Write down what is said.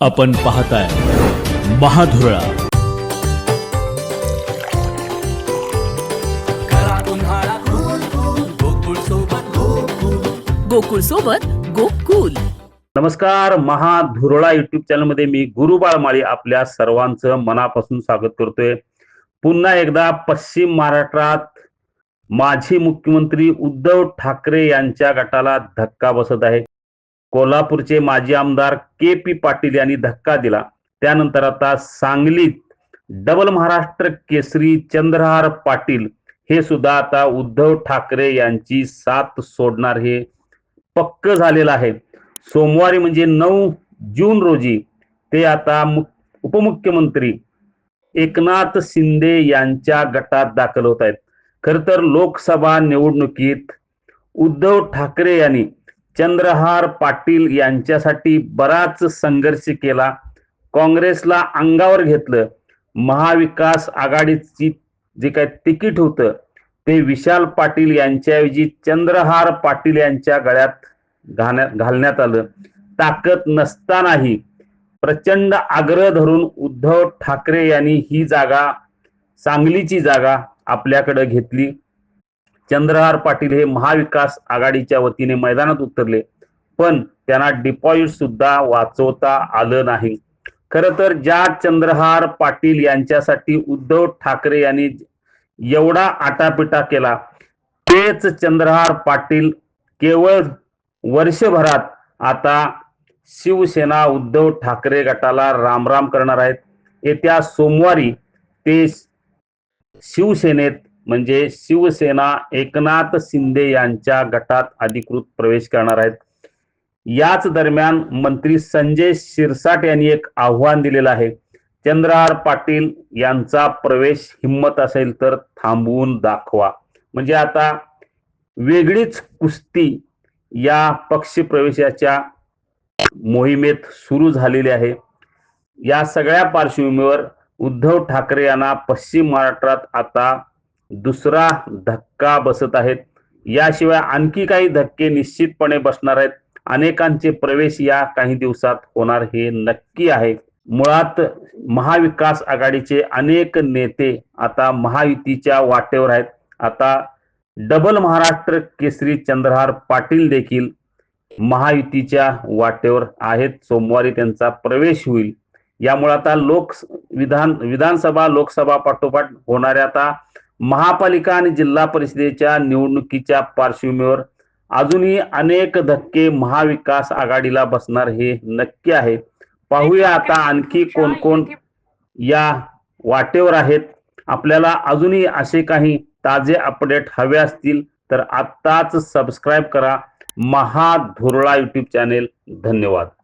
आपण पाहताय महाधुरळा. गोकुळ सोबत गोकुल. नमस्कार महाधुरळा युट्यूब चॅनलमध्ये मी गुरुबाळ माळी आपल्या सर्वांचं मनापासून स्वागत करतोय. पुन्हा एकदा पश्चिम महाराष्ट्रात माजी मुख्यमंत्री उद्धव ठाकरे यांच्या गटाला धक्का बसत आहे. कोल्हापूरचे माजी आमदार के पी पाटील यांनी धक्का दिला. त्यानंतर आता सांगलीत डबल महाराष्ट्र केसरी चंद्रहार पाटील हे सुद्धा आता उद्धव ठाकरे यांची साथ सोडणार हे पक्क झालेलं आहे. सोमवारी म्हणजे नऊ जून रोजी ते आता उपमुख्यमंत्री एकनाथ शिंदे यांच्या गटात दाखल होत आहेत. खर तर लोकसभा निवडणुकीत उद्धव ठाकरे यांनी चंद्रहार पाटील यांच्यासाठी बराच संघर्ष केला. काँग्रेसला अंगावर घेतलं. महाविकास आघाडीची जे काही तिकीट होतं ते विशाल पाटील यांच्याऐवजी चंद्रहार पाटील यांच्या गळ्यात घालण्यात घालण्यात आलं. ताकद नसतानाही प्रचंड आग्रह धरून उद्धव ठाकरे यांनी ही जागा सांगलीची जागा आपल्याकडे घेतली. चंद्रहार पाटील हे महाविकास आघाडीच्या वतीने मैदानात उतरले पण त्यांना डिपॉझिट सुद्धा वाचवता आलं नाही. खर तर ज्या चंद्रहार पाटील यांच्यासाठी उद्धव ठाकरे यांनी एवढा आटापिटा केला तेच चंद्रहार पाटील केवळ वर्षभरात आता शिवसेना उद्धव ठाकरे गटाला रामराम करणार आहेत. येत्या सोमवारी ते शिवसेनेत म्हणजे शिवसेना एकनाथ शिंदे यांच्या गटात अधिकृत प्रवेश करणार आहेत. याच दरम्यान मंत्री संजय शिरसाट यांनी एक आव्हान दिलेलं आहे. चंद्रहार पाटील यांचा प्रवेश हिंमत असेल तर थांबवून दाखवा. म्हणजे आता वेगळीच कुस्ती या पक्ष प्रवेशाच्या मोहिमेत सुरू झालेली आहे. या सगळ्या पार्श्वभूमीवर उद्धव ठाकरे यांना पश्चिम महाराष्ट्रात आता दुसरा धक्का बसत आहेत. याशिवाय आणखी काही धक्के निश्चितपणे बसणार आहेत. अनेकांचे प्रवेश या काही दिवसात होणार हे नक्की आहे. मुळात महाविकास आघाडीचे अनेक नेते आता महायुतीच्या वाटेवर आहेत. आता डबल महाराष्ट्र केसरी चंद्रहार पाटील देखील महायुतीच्या वाटेवर आहेत. सोमवारी त्यांचा प्रवेश होईल. यामुळे आता लोक विधान विधानसभा लोकसभा पाठोपाठ होणाऱ्या आता महापालिका आणि जिल्हा परिषदेच्या निवडणुकीच्या पार्श्वभूमीवर अजूनही अनेक धक्के महाविकास आघाडीला बसणार हे नक्की आहे. पाहूया आता आणखी कोण कोण या वाटेवर आहेत. आपल्याला अजूनही असे काही ताजे अपडेट हवे असतील तर आत्ताच सबस्क्राईब करा. Mahadhurala YouTube channel. धन्यवाद.